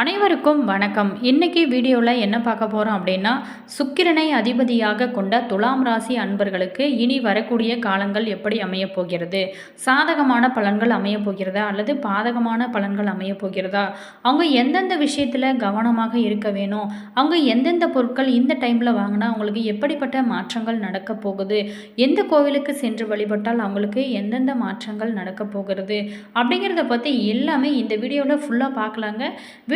அனைவருக்கும் வணக்கம். இன்னைக்கு வீடியோவில் என்ன பார்க்க போகிறோம் அப்படின்னா சுக்கிரனை அதிபதியாக கொண்ட துலாம் ராசி அன்பர்களுக்கு இனி வரக்கூடிய காலங்கள் எப்படி அமையப் போகிறது? சாதகமான பலன்கள் அமையப் போகிறதா? அல்லது பாதகமான பலன்கள் அமையப் போகிறதா? அவங்க எந்தெந்த விஷயத்தில் கவனமாக இருக்க வேணும்? அவங்க எந்தெந்த பொருட்கள் இந்த டைமில் வாங்கினா அவங்களுக்கு எப்படிப்பட்ட மாற்றங்கள் நடக்கப் போகுது? எந்த கோவிலுக்கு சென்று வழிபட்டால் அவங்களுக்கு எந்தெந்த மாற்றங்கள் நடக்கப் போகிறது? அப்படிங்கிறத பற்றி எல்லாமே இந்த வீடியோவில் ஃபுல்லாக பார்க்கலாங்க.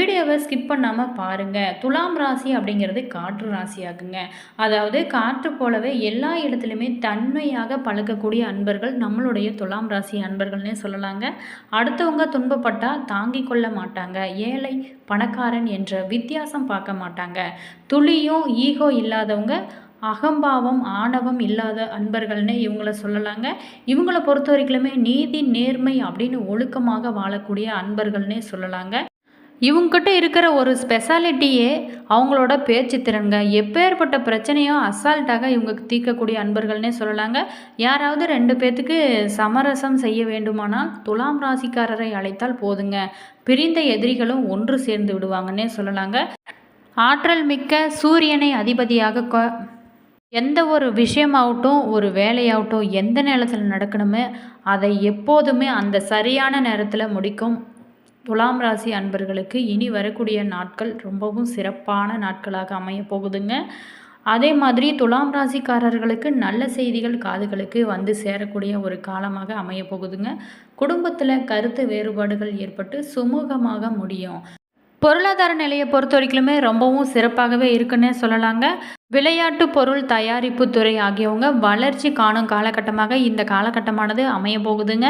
வீடியோவை ஸ்கிப் பண்ணாமல் பாருங்கள் துலாம் ராசி அப்படிங்கிறது காற்று ராசியாகுங்க. அதாவது காற்று போலவே எல்லா இடத்துலையுமே தன்மையாக பழக்கக்கூடிய அன்பர்கள் நம்மளுடைய துலாம் ராசி அன்பர்கள்னே சொல்லலாங்க. அடுத்தவங்க துன்பப்பட்டால் தாங்கிக் கொள்ள மாட்டாங்க. ஏழை பணக்காரன் என்ற வித்தியாசம் பார்க்க மாட்டாங்க. துளியும் ஈகோ இல்லாதவங்க அகம்பாவம் ஆணவம் இல்லாத அன்பர்கள்னு இவங்கள சொல்லலாங்க. இவங்கள பொறுத்த வரைக்குமே நீதி நேர்மை அப்படின்னு ஒழுக்கமாக வாழக்கூடிய அன்பர்கள்னே சொல்லலாங்க. இவங்ககிட்ட இருக்கிற ஒரு ஸ்பெஷாலிட்டியே அவங்களோட பேச்சு திறன்க எப்பேற்பட்ட பிரச்சனையும் அசால்ட்டாக இவங்க தீர்க்கக்கூடிய அன்பர்கள்னே சொல்லலாங்க. யாராவது ரெண்டு பேர்த்துக்கு சமரசம் செய்ய வேண்டுமானால் துலாம் ராசிக்காரரை அழைத்தால் போதுங்க. பிரிந்த எதிரிகளும் ஒன்று சேர்ந்து விடுவாங்கன்னே சொல்லலாங்க. ஆற்றல் மிக்க சூரியனை அதிபதியாக கொ எந்த ஒரு விஷயமாகட்டும் ஒரு வேலையாகட்டும் எந்த நேரத்தில் நடக்கணுமே அதை எப்போதுமே அந்த சரியான நேரத்தில் முடிக்கும். துலாம் ராசி அன்பர்களுக்கு இனி வரக்கூடிய நாட்கள் ரொம்பவும் சிறப்பான நாட்களாக அமைய போகுதுங்க. அதே மாதிரி துலாம் ராசிக்காரர்களுக்கு நல்ல செய்திகள் காதுகளுக்கு வந்து சேரக்கூடிய ஒரு காலமாக அமைய போகுதுங்க. குடும்பத்தில் கருத்து வேறுபாடுகள் ஏற்பட்டு சுமூகமாக முடியும். பொருளாதார நிலையை பொறுத்த வரைக்குமே ரொம்பவும் சிறப்பாகவே இருக்குன்னே சொல்லலாங்க. விளையாட்டு பொருள் தயாரிப்பு துறை ஆகியவங்க வளர்ச்சி காணும் காலகட்டமாக இந்த காலகட்டமானது அமைய போகுதுங்க.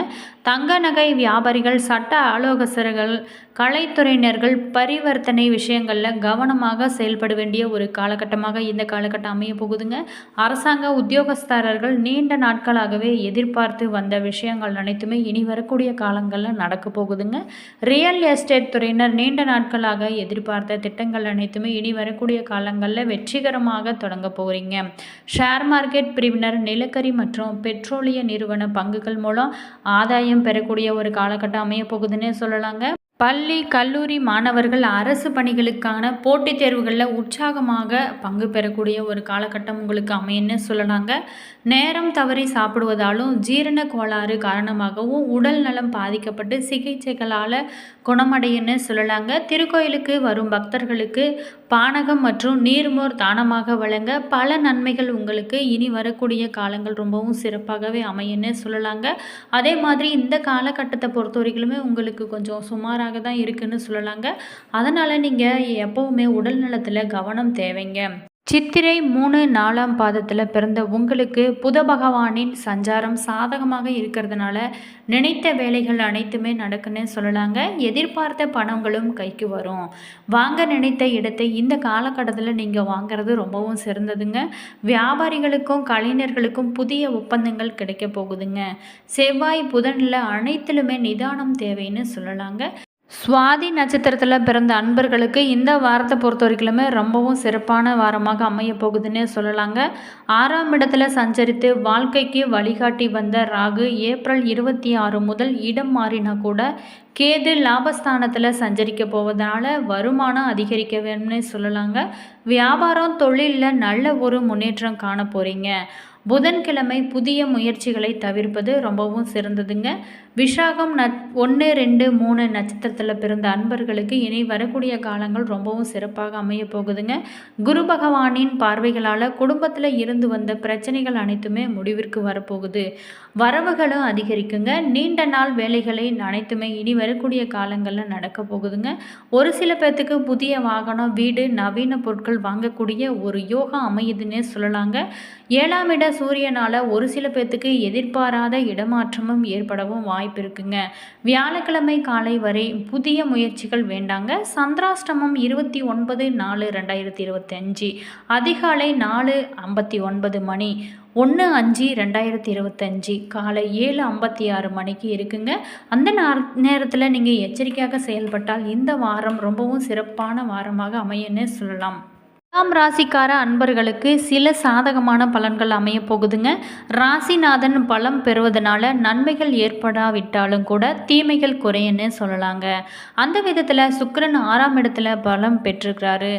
தங்க நகை வியாபாரிகள் சட்ட ஆலோசகர்கள் கலைத்துறையினர்கள் பரிவர்த்தனை விஷயங்களில் கவனமாக செயல்பட வேண்டிய ஒரு காலகட்டமாக இந்த காலகட்டம் அமைய போகுதுங்க. அரசாங்க உத்தியோகஸ்தரர்கள் நீண்ட நாட்களாகவே எதிர்பார்த்து வந்த விஷயங்கள் அனைத்துமே இனி வரக்கூடிய காலங்களில் நடக்க போகுதுங்க. ரியல் எஸ்டேட் துறையினர் நீண்ட நாட்களாக எதிர்பார்த்த திட்டங்கள் அனைத்துமே இனி வரக்கூடிய காலங்களில் வெற்றிகரமாக தொடங்க போகிறீங்க ஷேர் மார்க்கெட் பிரிவினர் நிலக்கரி மற்றும் பெட்ரோலிய நிறுவன பங்குகள் மூலம் ஆதாயம் பெறக்கூடிய ஒரு காலகட்டம் அமைய போகுதுன்னே சொல்லலாங்க. பள்ளி கல்லூரி மாணவர்கள் அரசு பணிகளுக்கான போட்டித் தேர்வுகளில் உற்சாகமாக பங்கு பெறக்கூடிய ஒரு காலகட்டம் உங்களுக்கு அமையன்னு சொல்லலாங்க. நேரம் தவறி சாப்பிடுவதாலும் ஜீரண கோளாறு காரணமாகவும் உடல் நலம் பாதிக்கப்பட்டு சிகிச்சைகளால் குணமடையுன்னு சொல்லலாங்க. திருக்கோயிலுக்கு வரும் பக்தர்களுக்கு பானகம் மற்றும் நீர்மோர் தானமாக வழங்க பல நன்மைகள் உங்களுக்கு இனி வரக்கூடிய காலங்கள் ரொம்பவும் சிறப்பாகவே அமையுன்னு சொல்லலாங்க. அதே மாதிரி இந்த காலகட்டத்தை பொறுத்த வரைக்குமே உங்களுக்கு கொஞ்சம் சுமாராக தான் இருக்குன்னு சொல்லலாங்க. அதனால் நீங்கள் எப்போவுமே உடல் நலத்தில் கவனம் தேவைங்க. சித்திரை மூணு நாலாம் பாதத்தில் பிறந்த உங்களுக்கு புத பகவானின் சஞ்சாரம் சாதகமாக இருக்கிறதுனால நினைத்த வேலைகள் அனைத்துமே நடக்குன்னு சொல்லலாங்க. எதிர்பார்த்த பணங்களும் கைக்கு வரும். வாங்க நினைத்த இடத்தை இந்த காலகட்டத்தில் நீங்கள் வாங்குறது ரொம்பவும் சிறந்ததுங்க. வியாபாரிகளுக்கும் கலைஞர்களுக்கும் புதிய ஒப்பந்தங்கள் கிடைக்க போகுதுங்க. செவ்வாய் புதனில் அனைத்திலுமே நிதானம் தேவைன்னு சொல்லலாங்க. சுவாதி நட்சத்திரத்தில் பிறந்த அன்பர்களுக்கு இந்த வாரத்தை பொறுத்த வரைக்குமே ரொம்பவும் சிறப்பான வாரமாக அமைய போகுதுன்னே சொல்லலாங்க. ஆறாம் இடத்துல சஞ்சரித்து வாழ்க்கைக்கு வழிகாட்டி வந்த ராகு ஏப்ரல் இருபத்தி ஆறு முதல் இடம் மாறினா கூட கேது லாபஸ்தானத்தில் சஞ்சரிக்க போவதனால வருமானம் அதிகரிக்க வேணும்னு சொல்லலாங்க. வியாபாரம் தொழிலில் நல்ல ஒரு முன்னேற்றம் காண போகிறீங்க புதன்கிழமை புதிய முயற்சிகளை தவிர்ப்பது ரொம்பவும் சிறந்ததுங்க. விஷாகம் நட் ஒன்று ரெண்டு மூணு நட்சத்திரத்தில் பிறந்த அன்பர்களுக்கு இனி வரக்கூடிய காலங்கள் ரொம்பவும் சிறப்பாக அமைய போகுதுங்க. குரு பகவானின் பார்வைகளால் குடும்பத்தில் இருந்து வந்த பிரச்சனைகள் அனைத்துமே முடிவிற்கு வரப்போகுது. வரவுகளும் அதிகரிக்குங்க. நீண்ட நாள் வேலைகளை அனைத்துமே இனி வரக்கூடிய காலங்களில் நடக்க போகுதுங்க. ஒரு சில பேர்த்துக்கு புதிய வாகனம் வீடு நவீன பொருட்கள் வாங்கக்கூடிய ஒரு யோகா அமையுதுன்னே சொல்லலாங்க. ஏழாம் இட சூரியனால் ஒரு சில பேர்த்துக்கு எதிர்பாராத இடமாற்றமும் ஏற்படவும் வாய்ப்பு இருக்குங்க. வியாழக்கிழமை காலை வரை புதிய முயற்சிகள் வேண்டாங்க. சந்திராஷ்டமம் இருபத்தி ஒன்பது நாலு ரெண்டாயிரத்தி இருபத்தஞ்சி. அதிகாலை நாலு ஐம்பத்தி ஒன்பது மணி. ஒன்று அஞ்சு ரெண்டாயிரத்தி இருபத்தஞ்சி. காலை ஏழு ஐம்பத்தி ஆறு மணிக்கு இருக்குங்க. அந்த நேரத்தில் நீங்கள் எச்சரிக்கையாக செயல்பட்டால் இந்த வாரம் ரொம்பவும் சிறப்பான வாரமாக அமையன்னு சொல்லலாம். துலாம் ராசிக்கார அன்பர்களுக்கு சில சாதகமான பலன்கள் அமைய போகுதுங்க. ராசிநாதன் பலம் பெறுவதனால நன்மைகள் ஏற்படாவிட்டாலும் கூட தீமைகள் குறையன்னு சொல்லலாங்க. அந்த விதத்தில் சுக்கரன் ஆறாம் இடத்துல பலம் பெற்றிருக்கிறாரு.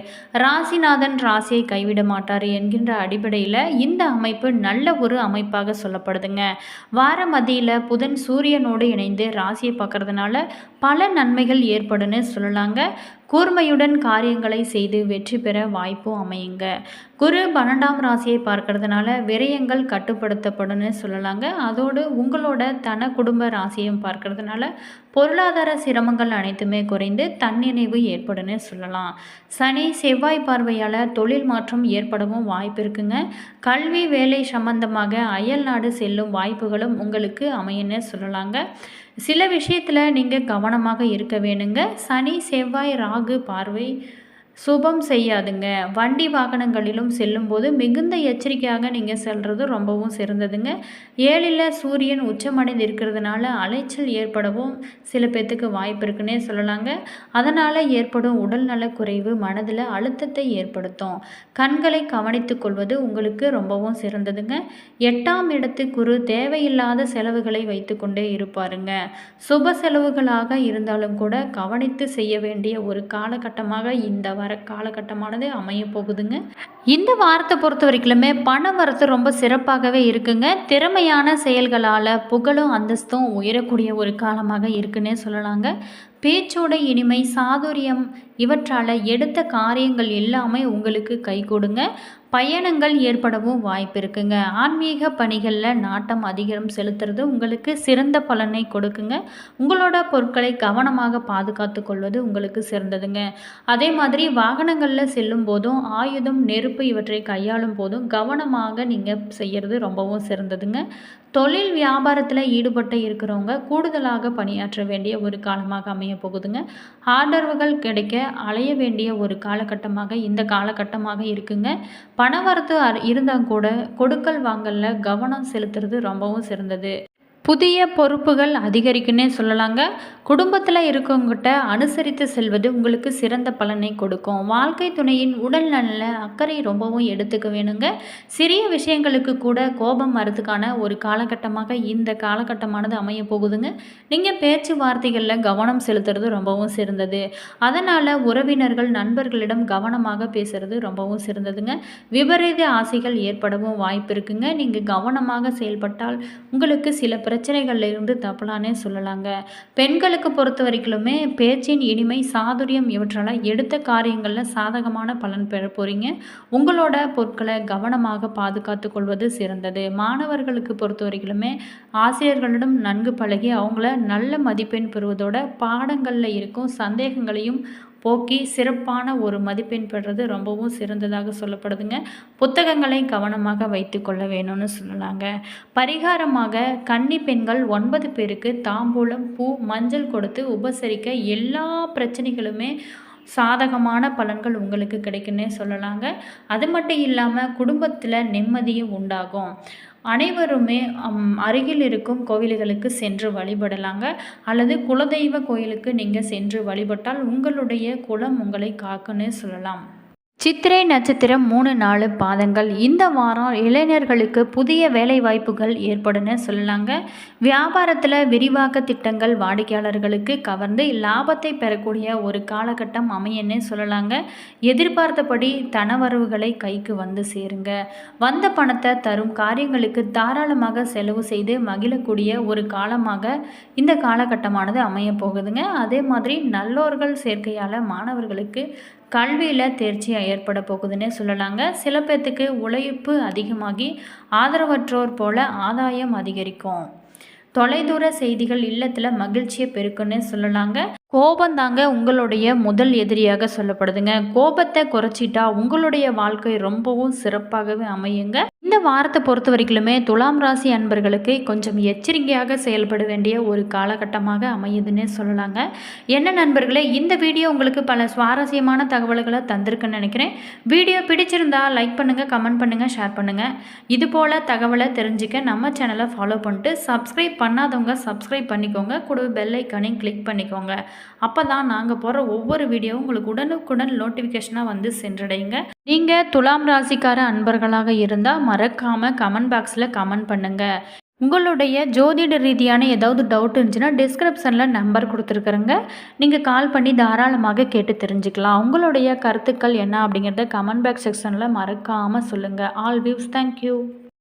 ராசிநாதன் ராசியை கைவிட மாட்டார் என்கின்ற அடிப்படையில் இந்த அமைப்பு நல்ல ஒரு அமைப்பாக சொல்லப்படுதுங்க. வார மதியில் புதன் சூரியனோடு இணைந்து ராசியை பார்க்கறதுனால பல நன்மைகள் ஏற்படுன்னு சொல்லலாங்க. கூர்மையுடன் காரியங்களை செய்து வெற்றி பெற வாய்ப்பும் அமையுங்க. குரு பன்னெண்டாம் ராசியை பார்க்கறதுனால விரயங்கள் கட்டுப்படுத்தப்படும்னு சொல்லலாங்க. அதோடு உங்களோட தன குடும்ப ராசியும் பார்க்கறதுனால பொருளாதார சிரமங்கள் அனைத்துமே குறைந்து தன்னிறைவு ஏற்படும்னு சொல்லலாம். சனி செவ்வாய் பார்வையால் தொழில் மாற்றம் ஏற்படவும் வாய்ப்பு இருக்குங்க. கல்வி வேலை சம்பந்தமாக அயல் நாடு செல்லும் வாய்ப்புகளும் உங்களுக்கு அமையுன்னு சொல்லலாங்க. சில விஷயத்தில் நீங்கள் கவனமாக இருக்க வேணுங்க. சனி செவ்வாய் ராகு பார்வை சுபம் செய்யாதுங்க. வண்டி வாகனங்களிலும் செல்லும்போது மிகுந்த எச்சரிக்கையாக நீங்கள் செல்வது ரொம்பவும் சிறந்ததுங்க. ஏழில் சூரியன் உச்சமடைந்து இருக்கிறதுனால அலைச்சல் ஏற்படவும் சில பேர்த்துக்கு வாய்ப்பு இருக்குன்னே சொல்லலாங்க. அதனால் ஏற்படும் உடல்நல குறைவு மனதில் அழுத்தத்தை ஏற்படுத்தும். கண்களை கவனித்து கொள்வது உங்களுக்கு ரொம்பவும் சிறந்ததுங்க. எட்டாம் இடத்து குரு தேவையில்லாத செலவுகளை வைத்துக்கொண்டே இருப்பாருங்க. சுப செலவுகளாக இருந்தாலும் கூட கவனித்து செய்ய வேண்டிய ஒரு காலகட்டமாக இந்த வர காலகட்டமானது அமைய போகுதுங்க. இந்த வாரத்தை பொறுத்த வரைக்குமே பண வரத்து ரொம்ப சிறப்பாகவே இருக்குங்க. திறமையான செயல்களால் புகழும் அந்தஸ்தும் உயரக்கூடிய ஒரு காலமாக இருக்குன்னே சொல்லலாங்க. பேச்சோட இனிமை சாதுரியம் இவற்றால் எடுத்த காரியங்கள் எல்லாமே உங்களுக்கு கை கொடுங்க. பயணங்கள் ஏற்படவும் வாய்ப்பு இருக்குங்க. ஆன்மீக பணிகளில் நாட்டம் அதிகம் செலுத்துறது உங்களுக்கு சிறந்த பலனை கொடுக்குங்க. உங்களோட பொருட்களை கவனமாக பாதுகாத்து கொள்வது உங்களுக்கு சிறந்ததுங்க. அதே மாதிரி வாகனங்களில் செல்லும் போதும் ஆயுதம் நெருப்பு இவற்றை கையாளும் போதும் கவனமாக நீங்கள் செய்கிறது ரொம்பவும் சிறந்ததுங்க. தொழில் வியாபாரத்தில் ஈடுபட்டு இருக்கிறவங்க கூடுதலாக பணியாற்ற வேண்டிய ஒரு காலமாக அமைய போகுதுங்க. ஆதரவுகள் கிடைக்க அலைய வேண்டிய ஒரு காலகட்டமாக இந்த காலகட்டமாக இருக்குங்க. பணவரத்து இருந்தால் கூட கொடுக்கல் வாங்கலில் கவனம் செலுத்துறது ரொம்பவும் சிறந்தது. புதிய பொறுப்புகள் அதிகரிக்குன்னே சொல்லலாங்க. குடும்பத்தில் இருக்கவங்ககிட்ட அனுசரித்து செல்வது உங்களுக்கு சிறந்த பலனை கொடுக்கும். வாழ்க்கை துணையின் உடல் நல அக்கறை ரொம்பவும் எடுத்துக்க வேணுங்க. சிறிய விஷயங்களுக்கு கூட கோபம் வரதுக்கான ஒரு காலகட்டமாக இந்த காலகட்டமானது அமைய போகுதுங்க. நீங்கள் பேச்சுவார்த்தைகளில் கவனம் செலுத்துறது ரொம்பவும் சிறந்தது. அதனால் உறவினர்கள் நண்பர்களிடம் கவனமாக பேசுறது ரொம்பவும் சிறந்ததுங்க. விபரீத ஆசைகள் ஏற்படவும் வாய்ப்பு இருக்குங்க. நீங்கள் கவனமாக செயல்பட்டால் உங்களுக்கு சில பிர இருந்து தப்பலானே சொல்லலாங்க. பெண்களுக்கு பொறுத்த வரைக்குமே பேச்சின் இனிமை சாதுரியம் இவற்றால் எடுத்த காரியங்களில் சாதகமான பலன் பெற போகிறீங்க உங்களோட பொருட்களை கவனமாக பாதுகாத்து கொள்வது சிறந்தது. மாணவர்களுக்கு பொறுத்த வரைக்குமே ஆசிரியர்களிடம் நன்கு பழகி அவங்கள நல்ல மதிப்பெண் பெறுவதோட பாடங்களில் இருக்கும் சந்தேகங்களையும் போக்கி சிறப்பான ஒரு மதிப்பெண் பெறுறது ரொம்பவும் சிறந்ததாக சொல்லப்படுதுங்க. புத்தகங்களை கவனமாக வைத்து கொள்ள வேணும்னு சொல்லலாங்க. பரிகாரமாக கன்னி பெண்கள் ஒன்பது பேருக்கு தாம்பூலம் பூ மஞ்சள் கொடுத்து உபசரிக்க எல்லா பிரச்சனைகளுமே சாதகமான பலன்கள் உங்களுக்கு கிடைக்குன்னே சொல்லலாங்க. அது மட்டும் இல்லாமல் குடும்பத்தில் நிம்மதியும் உண்டாகும். அனைவருமே அருகில் இருக்கும் கோவில்களுக்கு சென்று வழிபடலாங்க. அல்லது குலதெய்வ கோயிலுக்கு நீங்கள் சென்று வழிபட்டால் உங்களுடைய குலம் உங்களை காக்குன்னு சொல்லலாம். சித்திரை நட்சத்திரம் மூணு நாலு பாதங்கள். இந்த வாரம் இளைஞர்களுக்கு புதிய வேலை வாய்ப்புகள் ஏற்படுன்னு சொல்லலாங்க. வியாபாரத்தில் விரிவாக்க திட்டங்கள் வாடிக்கையாளர்களுக்கு கவர்ந்து லாபத்தை பெறக்கூடிய ஒரு காலகட்டம் அமையன்னு சொல்லலாங்க. எதிர்பார்த்தபடி தனவரவுகளை கைக்கு வந்து சேருங்க. வந்த பணத்தை தரும் காரியங்களுக்கு தாராளமாக செலவு செய்து மகிழக்கூடிய ஒரு காலமாக இந்த காலகட்டமானது அமைய போகுதுங்க அதே மாதிரி நல்லோர்கள் சேர்க்கையால் மாணவர்களுக்கு கல்வியில் தேர்ச்சி ஏற்பட போகுதுன்னே சொல்லலாங்க. சில பேர்த்துக்கு உழைப்பு அதிகமாகி ஆதரவற்றோர் போல ஆதாயம் அதிகரிக்கும். தொலைதூர செய்திகள் இல்லத்தில் மகிழ்ச்சியை பெருக்குன்னு சொல்லலாங்க. கோபந்தாங்க உங்களுடைய முதல் எதிரியாக சொல்லப்படுதுங்க. கோபத்தை குறைச்சிட்டா உங்களுடைய வாழ்க்கை ரொம்பவும் சிறப்பாகவே அமையுங்க. இந்த வாரத்தை பொறுத்த வரைக்குமே துலாம் ராசி அன்பர்களுக்கு கொஞ்சம் எச்சரிக்கையாக செயல்பட வேண்டிய ஒரு காலகட்டமாக அமையுதுன்னு சொல்லலாங்க. என்ன நண்பர்களே இந்த வீடியோ உங்களுக்கு பல சுவாரஸ்யமான தகவல்களை தந்திருக்குன்னு நினைக்கிறேன். வீடியோ பிடிச்சிருந்தா லைக் பண்ணுங்கள் கமெண்ட் பண்ணுங்கள் ஷேர் பண்ணுங்கள் இது போல் தகவலை தெரிஞ்சுக்க நம்ம சேனலை ஃபாலோ பண்ணிட்டு சப்ஸ்கிரைப் பண்ணாதவங்க சப்ஸ்கிரைப் பண்ணிக்கோங்க. கூட பெல் ஐக்கானையும் கிளிக் பண்ணிக்கோங்க. அப்போ தான் நாங்கள் போடுற ஒவ்வொரு வீடியோவும் உங்களுக்கு உடனுக்குடன் நோட்டிஃபிகேஷனாக வந்து சென்றடைங்க நீங்கள் துலாம் ராசிக்கார அன்பர்களாக இருந்தால் மறக்காமல் கமெண்ட் பாக்ஸில் கமெண்ட் பண்ணுங்கள் உங்களுடைய ஜோதிட ரீதியான ஏதாவது டவுட் இருந்துச்சுன்னா டிஸ்கிரிப்ஷனில் நம்பர் கொடுத்துருக்குறேங்க. நீங்கள் கால் பண்ணி தாராளமாக கேட்டு தெரிஞ்சுக்கலாம். உங்களுடைய கருத்துக்கள் என்ன அப்படிங்கிறத கமெண்ட் பாக்ஸ் செக்ஷனில் மறக்காமல் சொல்லுங்கள் ஆல் வியூஸ் தேங்க்யூ